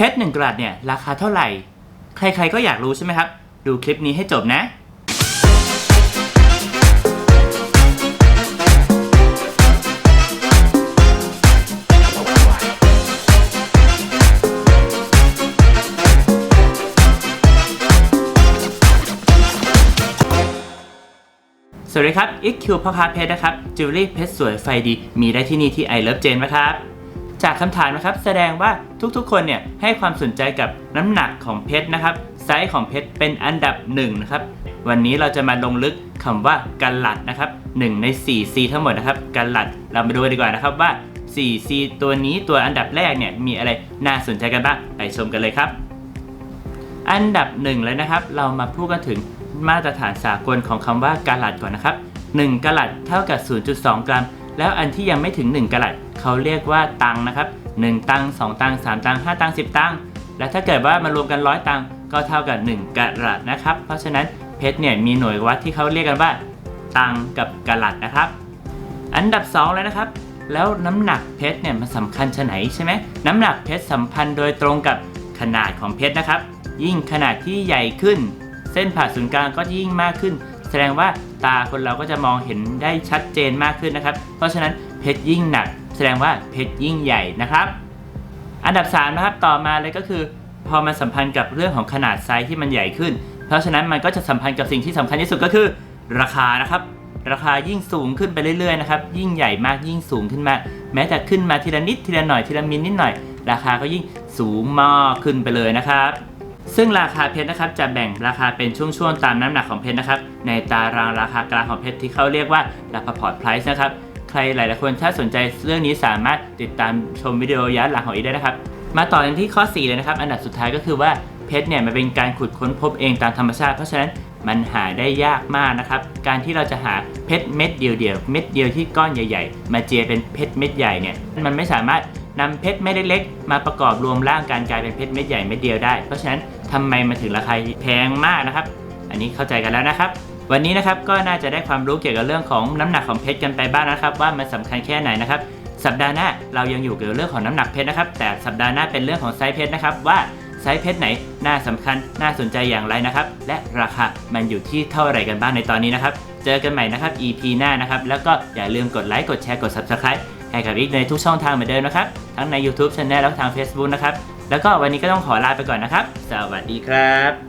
เพชรหนึ่งกรัตเนี่ยราคาเท่าไหร่ ใครๆก็อยากรู้ใช่ไหมครับ ดูคลิปนี้ให้จบนะสวัสดีครับอีคิวพ่อค้าเพชรนะครับ จิวเวลรี่เพชรสวยไฟดี มีได้ที่นี่ที่ I Love Jane นะครับ จากคำถามนะครับแสดงว่าทุกๆ คนเนี่ยให้ความสนใจกับน้ำหนักของเพชรนะครับไซส์ของเพชรเป็นอันดับหนึ่งนะครับวันนี้เราจะมาลงลึกคำว่ากันลัดนะครับ1ใน 4 C ทั้งหมดนะครับกันลัดเรามาดูกันดีกว่านะครับว่า 4 C ตัวนี้ตัวอันดับแรกเนี่ยมีอะไรน่าสนใจกันบ้างไปชมกันเลยครับ อันดับหนึ่งเลยนะครับ เรามาพูดกันถึงมาตรฐานสากลของคำว่ากาลัดก่อนนะครับ1กาลัดเท่ากับ 0.2 กรัม แล้วอันที่ยังไม่ถึง 1กาลัดเขาเรียกว่าตังนะครับ 1 ตัง 2 ตัง 3 ตัง 5 ตัง 10 ตัง และถ้าเกิดว่ามารวมกัน 100 ตังก็เท่ากับ 1กะลัดนะครับ เพราะฉะนั้นเพชรเนี่ยมีหน่วยวัดที่เขาเรียกกันว่า ตังกับกะลัดนะครับ อันดับ 2 แล้วนะครับ แล้วน้ำหนักเพชรเนี่ยมันสำคัญชะไหนใช่ไหมน้ำหนักเพชรสัมพันธ์โดยตรงกับขนาดของเพชรนะครับ ยิ่งขนาดที่ใหญ่ขึ้น เส้นผ่าศูนย์กลางก็ยิ่งมากขึ้น แสดงว่าตาคนเราก็จะมองเห็นได้ชัดเจนมากขึ้นนะครับ เพราะฉะนั้นเพชรยิ่งหนัก แสดงว่าเพชรยิ่งใหญ่นะครับ อันดับ3นะครับต่อมาเลยก็คือ พอมันสัมพันธ์กับเรื่องของขนาดไซส์ที่มันใหญ่ขึ้น เพราะฉะนั้นมันก็จะสัมพันธ์กับสิ่งที่สำคัญที่สุดก็คือ ราคานะครับ ราคายิ่งสูงขึ้นไปเรื่อยๆนะครับยิ่งใหญ่มากยิ่งสูงขึ้นมากแม้แต่ขึ้นมาทีละนิดทีละหน่อยทีละมิลนิดหน่อย ราคาก็ยิ่งสูงมากขึ้นไปเลยนะครับ ซึ่งราคาเพชรนะครับจะแบ่งราคาเป็นช่วงๆตามน้ำหนักของเพชรนะครับ ในตารางราคากลางของเพชรที่เขาเรียกว่าราคาพอร์ตไพรซ์นะครับ ใครหลายๆคนถ้าสนใจเรื่องนี้สามารถติดตามชมวิดีโอย้อนหลังของอีได้นะครับ มาต่อกันที่ข้อ 4 เลยนะครับ อันดับสุดท้ายก็คือว่าเพชรเนี่ยมันเป็นการขุดค้นพบเองตามธรรมชาติ เพราะฉะนั้นมันหาได้ยากมากนะครับ การที่เราจะหาเพชรเม็ดเดียวๆเม็ดเดียวที่ก้อนใหญ่ ๆ มาเจียเป็นเพชรเม็ดใหญ่เนี่ยมันไม่สามารถ นำเพชรเม็ดเล็กๆ มาประกอบรวมร่างการกลายเป็นเพชรเม็ดใหญ่เม็ดเดียวได้ เพราะฉะนั้นทำไมมันถึงราคาแพงมากนะครับ อันนี้เข้าใจกันแล้วนะครับ วันนี้นะครับก็น่าจะได้ความรู้เกี่ยวกับเรื่องของน้ำหนักของเพชรกันไปบ้างนะครับ ว่ามันสำคัญแค่ไหนนะครับ สัปดาห์หน้าเรายังอยู่เกี่ยวกับเรื่องของน้ำหนักเพชรนะครับ แต่สัปดาห์หน้าเป็นเรื่องของไซส์เพชรนะครับว่าไซส์เพชรไหนน่าสำคัญน่าสนใจอย่างไรนะครับ และราคามันอยู่ที่เท่าไหร่กันบ้างในตอนนี้นะครับ เจอกันใหม่นะครับ EP หน้านะครับ แล้วก็อย่าลืมกดไลค์กดแชร์กด Subscribe ให้กับอีกในทุกช่องทางเหมือนเดิมนะครับ ทั้งใน YouTube Channel และทาง Facebook นะครับ แล้วก็วันนี้ก็ต้องขอลาไปก่อนนะครับ สวัสดีครับ